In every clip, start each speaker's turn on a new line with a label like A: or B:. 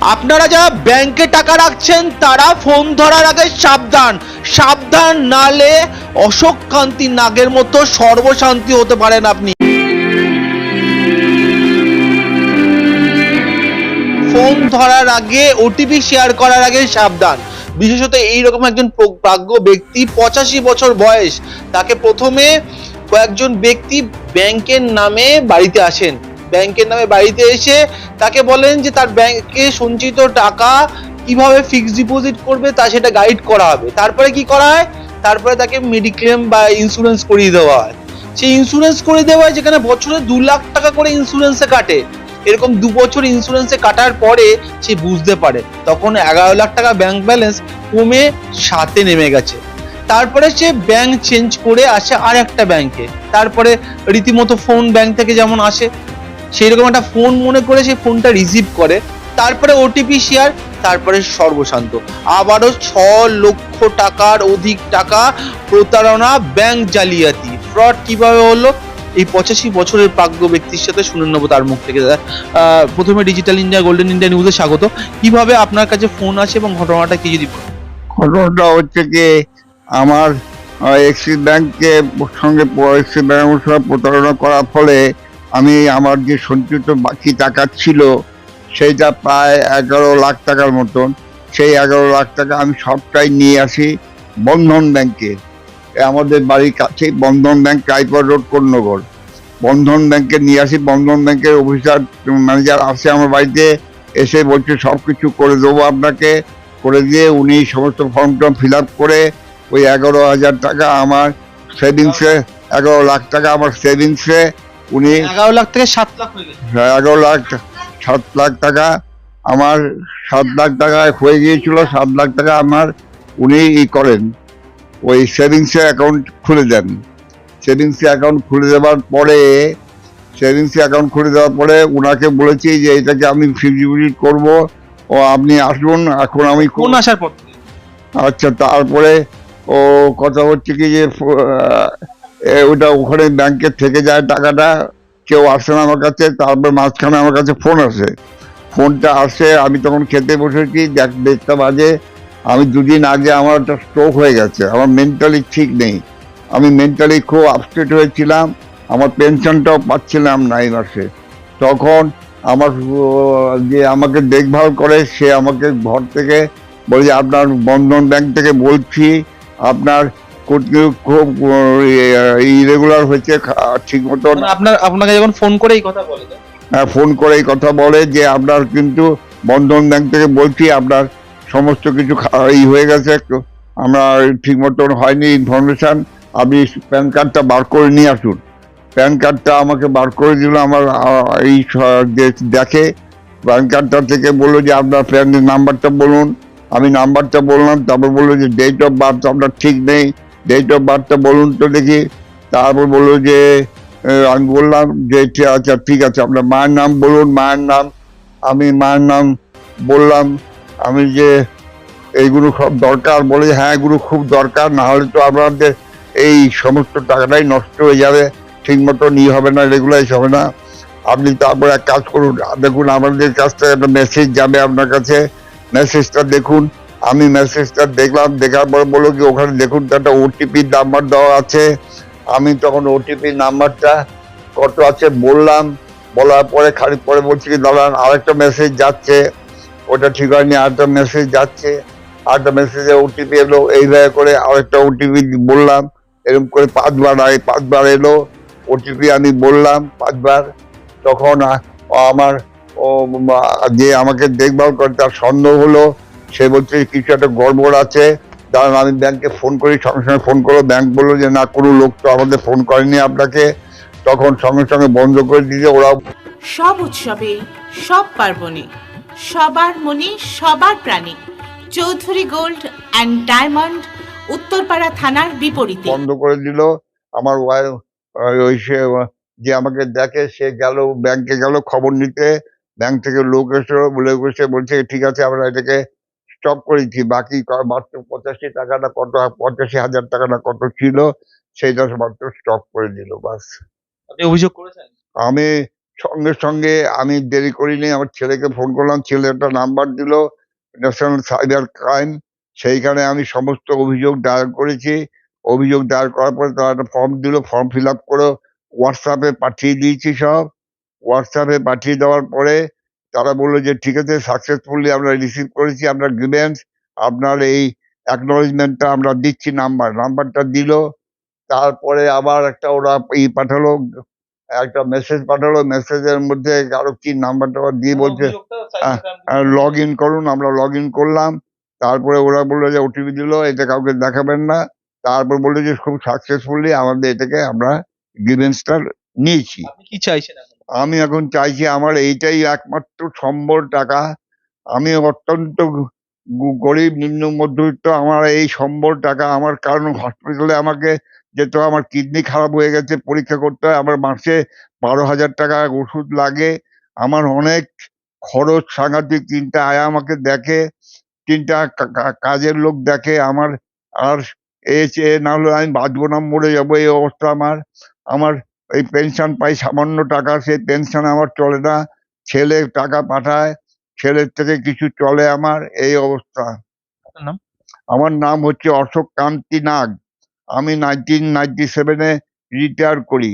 A: আপনারা যারা ব্যাংকে টাকা রাখছেন, তারা ফোন ধরার আগে সাবধান। সাবধান নালে অশোক কান্তি নাগের মতো সর্বশান্তি হতে পারেন আপনি। ফোন ধরার আগে ওটিপি শেয়ার করার আগে সাবধান। বিশেষত এইরকম একজন প্রাজ্ঞ ব্যক্তি, পঁচাশি বছর বয়স, তাকে প্রথমে কয়েকজন ব্যক্তি ব্যাংকের নামে বাড়িতে আসেন। ব্যাংকের নামে বাড়িতে এসে তাকে বলেন যে তার ব্যাংকে সঞ্চিত টাকা কীভাবে ফিক্সড ডিপোজিট করবে তা সেটা গাইড করা হবে। তারপরে কি করা হয়? তারপরে তাকে মেডিক্লেম বা ইন্স্যুরেন্স করিয়ে দেওয়া হয়। সেই ইন্স্যুরেন্স করে দেওয়া হয় যেখানে বছরে দু লাখ টাকা করে ইন্স্যুরেন্সে কাটে। এরকম দু বছর ইন্স্যুরেন্সে কাটার পরে সে বুঝতে পারে। তখন এগারো লাখ টাকা ব্যাংক ব্যালেন্স কমে সাতে নেমে গেছে। তারপরে সে ব্যাংক চেঞ্জ করে আসে আর একটা ব্যাংকে তারপরে রীতিমতো ফোন ব্যাংক থেকে যেমন আসে। সেই রকম একটা ফোন মনে করে সে ফোনটা রিসিভ করে। তারপরে ওটিপি শেয়ার তারপরে সর্বশান্ত। আবারও ছ লক্ষ টাকার অধিক টাকা প্রতারণা ব্যাংক জালিয়াতি। ফ্রড কীভাবে হলো? এই পঁচাশি বছরের প্রাজ্ঞ ব্যক্তির সাথে শুনে নেব তার মুখ থেকে প্রথমে ডিজিটাল ইন্ডিয়া গোল্ডেন ইন্ডিয়া নিউজে স্বাগত। কীভাবে আপনার কাছে ফোন আছে এবং ঘটনাটা কি যদি
B: ঘটনাটা হচ্ছে কি, আমার এক্সিস ব্যাংকে সঙ্গে এক্সিস ব্যাংকের সঙ্গে প্রতারণা করার ফলে আমি আমার যে সঞ্চিত বাকি টাকা ছিল, সেইটা প্রায় এগারো লাখ টাকার মতন। সেই এগারো লাখ টাকা আমি সবটাই নিয়ে আসি বন্ধন ব্যাংকে। আমাদের বাড়ির কাছেই বন্ধন ব্যাংক, রায়পুর রোড কন্যগর বন্ধন ব্যাংকে নিয়ে আসি। বন্ধন ব্যাংকের অফিসার ম্যানেজার আসে আমার বাড়িতে, এসে বলছে সব কিছু করে দেবো আপনাকে। করে দিয়ে উনি সমস্ত ফর্ম টর্ম ফিল আপ করে ওই এগারো হাজার টাকা আমার সেভিংসে এগারো লাখ টাকা আমার সেভিংসে উনি
A: এগারো লাখ থেকে সাত লাখ হয়ে গেছে।
B: এগারো লাখ সাত লাখ টাকা আমার সাত লাখ টাকা হয়ে গিয়েছিল সাত লাখ টাকা আমার উনি ই করেন ওই সেভিংসে অ্যাকাউন্ট খুলে দেন। সেভিংসে অ্যাকাউন্ট খুলে দেওয়ার পরে সেভিংসে অ্যাকাউন্ট খুলে দেওয়ার পরে ওনাকে বলেছি যে এটাকে আমি ফিক্সড ডিপোজিট করব ও আপনি আসুন এখন আমি
A: কোন আসার পর?
B: আচ্ছা তারপরে ও কথা হচ্ছে কি যে ওটা ওখানে ব্যাংকে থেকে যায় টাকাটা, কেউ আসে না আমার কাছে, তারপর মাঝখানে আমার কাছে ফোন আসে। ফোনটা আসে, আমি তখন খেতে বসেছি, দেখ দেখতে বাজে, আমি দুদিন আগে আমার একটা স্ট্রোক হয়ে গেছে, আমার মেন্টালি ঠিক নেই। আমি মেন্টালি খুব আপসেট হয়েছিলাম, আমার পেনশনটাও পাচ্ছিলাম না এই মাসে। তখন আমার যে আমাকে দেখভাল করে, সে আমাকে ঘর থেকে বলে আপনার বন্ধন ব্যাংক থেকে বলছি, আপনার ইরেগুলার হয়েছে ঠিক মতো
A: মানে আপনার আপনাকে যখন ফোন করে এই কথা বলে তাই?
B: ফোন করে এই কথা বলে যে আপনার কিন্তু বন্ধন ব্যাংক থেকে বলছি আপনার সমস্ত কিছু ই হয়ে গেছে আমরা ঠিক মতন হয়নি ইনফরমেশন আপনি প্যান কার্ডটা বার করে নিয়ে আসুন। প্যান কার্ডটা আমাকে বার করে দিল আমার এই দেখে প্যান কার্ডটা থেকে বলল যে আপনার প্যানের নাম্বারটা বলুন। আমি নাম্বারটা বললাম তারপর বলল যে ডেট অফ বার্থ আপনার ঠিক নেই। ডেট অফ বলুন তো দেখি, তারপর বলল যে আমি বললাম যে আচ্ছা ঠিক আছে, আপনার মায়ের নাম বলুন, মায়ের নাম, আমি মায়ের নাম বললাম, আমি যে, এইগুলো সব দরকার, বলে হ্যাঁ এগুলো খুব দরকার, না হলে তো আপনাদের এই সমস্ত টাকাটাই নষ্ট হয়ে যাবে ঠিক মতো নিয়ে হবে না রেগুলাইজ হবে না। আপনি তারপর এক কাজ করুন, দেখুন, আমাদের কাছ থেকে একটা মেসেজ যাবে আপনার কাছে মেসেজটা দেখুন আমি মেসেজটা দেখলাম, দেখার পর বলল কি, ওখানে দেখুন তো একটা ওটিপি নাম্বার দেওয়া আছে। আমি তখন ওটিপি নাম্বারটা কত আছে বললাম। বলার পরে খানিক পরে বলছি কি দাঁড়ান আরেকটা মেসেজ যাচ্ছে। ওটা ঠিক হয়নি, আরেকটা মেসেজ যাচ্ছে। আরেকটা মেসেজে ওটিপি এলো এইভাবে করে আরেকটা ওটিপি বললাম। এরকম করে পাঁচবার আগে পাঁচবার এলো। ওটিপি আমি বললাম পাঁচবার। তখন আমার ও যে আমাকে দেখভাল করে তার সন্দেহ হলো। সে বলছে কিছু একটা গড়বড় আছে। দাঁড়ান আমি ব্যাংকে ফোন করি সঙ্গে সঙ্গে ফোন করল ব্যাংক বলল যে না কোনো লোক তো আমাদের ফোন করেনি আপনাকে। তখন সঙ্গে সঙ্গে বন্ধ করে দিয়েছে ওরা।
C: সব উৎসবে সব পার্বণে সবার মনে সবার প্রাণে Chowdhury gold and diamond Uttarpara থানার বিপরীতে।
B: বন্ধ করে দিল। আমার ওয়াইফ ওই সে যে আমাকে দেখে সে গেল ব্যাংকে গেল খবর নিতে। ব্যাংক থেকে লোক এসে বলে এসে বলছে ঠিক আছে আমরা এটাকে স্টপ করেছি। বাকি মাত্র পঁচাশি টাকাটা কত পঁচাশি হাজার টাকাটা কত ছিল সেইটা মাত্র স্টপ করে দিল বাস।
A: আপনি অভিযোগ করেছেন?
B: আমি সঙ্গে সঙ্গে আমি দেরি করিনি আমার ছেলেকে ফোন করলাম ছেলে একটা নাম্বার দিল ন্যাশনাল সাইবার ক্রাইম সেইখানে আমি সমস্ত অভিযোগ দায়ের করেছি। অভিযোগ দায়ের করার পরে তারা একটা ফর্ম দিল ফর্ম ফিল আপ করে হোয়াটসঅ্যাপে পাঠিয়ে দিয়েছি সব। হোয়াটসঅ্যাপে পাঠিয়ে দেওয়ার পরে তারা বলল যে ঠিক আছে সাকসেসফুলি আমরা রিসিভ করেছি আমরা গ্রিভেন্স আপনার এই অ্যাকনোলেজমেন্টটা আমরা দিচ্ছি নাম্বার নাম্বারটা দিল তারপরে আবার একটা ওরা ই পাঠালো একটা মেসেজ পাঠালো মেসেজের মধ্যে কারও কি নাম্বার নাম্বারটা দিয়ে বলছে লগ ইন করুন আমরা লগ ইন করলাম তারপরে ওরা বলল যে ওটিপি দিল এটা কাউকে দেখাবেন না। তারপর বলল যে খুব সাকসেসফুলি আমাদের এটাকে আমরা গ্রিভেন্সটা নিয়েছি।
A: কি চাইছেন?
B: আমি এখন চাইছি আমার এইটাই একমাত্র সম্বল টাকা। আমি অত্যন্ত গরিব, নিম্ন, মধ্যবিত্ত, আমার এই সম্বল টাকা, আমার কারণ হসপিটালে আমাকে যেতে আমার কিডনি খারাপ হয়ে গেছে, পরীক্ষা করতে হয়, আমার মাসে বারো হাজার টাকা ওষুধ লাগে। আমার অনেক খরচ, সাংঘাতিক তিনটা আয়া আমাকে দেখে, তিনটা কাজের লোক দেখে, আমার আর এ না হলে আমি বাঁচবো না, মরে যাব, এই অবস্থা আমার। আমার এই পেনশন পাই সামান্য টাকা সেই পেনশন আমার চলে না। ছেলে টাকা পাঠায় ছেলের থেকে কিছু চলে আমার এই অবস্থা। আমার নাম হচ্ছে অশোক কান্তি নাগ। আমি নাইনটিন নাইনটি সেভেনে রিটায়ার করি।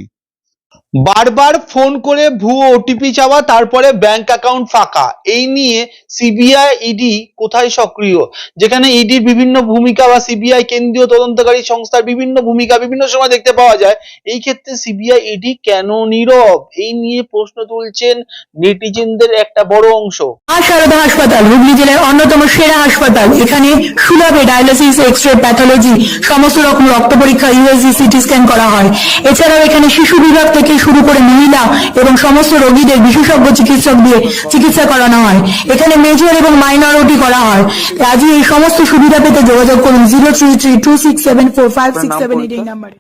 A: বারবার ফোন করে ভুয়ো ওটিপি চাওয়া, তারপরে ব্যাংক অ্যাকাউন্ট ফাঁকা। এই নিয়ে সিবিআই ইডি কোথায় সক্রিয়? যেখানে ইডির বিভিন্ন ভূমিকা বা সিবিআই কেন্দ্রীয় তদন্তকারী সংস্থার বিভিন্ন ভূমিকা বিভিন্ন সময় দেখতে পাওয়া যায়। এই ক্ষেত্রে সিবিআই ইডি কেন নীরব? এই নিয়ে প্রশ্ন তুলছেন নেটিজেনদের একটা বড় অংশ।
D: মা সারদা হাসপাতাল, হুগলি জেলার অন্যতম সেরা হাসপাতাল। এখানে সুলভে ডায়ালিসিস এক্স রে প্যাথোলজি সমস্ত রকম রক্ত পরীক্ষা ইউএসজি সিটি স্ক্যান করা হয়। এছাড়াও এখানে শিশু বিভাগ থেকে শুরু করে মহিলা এবং সমস্ত রোগীদের বিশেষজ্ঞ চিকিৎসক দিয়ে চিকিৎসা করানো হয়। এখানে মেজর এবং মাইনরিটি করা হয়। রাজি এই সমস্ত সুবিধা পেতে যোগাযোগ করুন zero three three two six seven four five six seven eight এই নাম্বারে।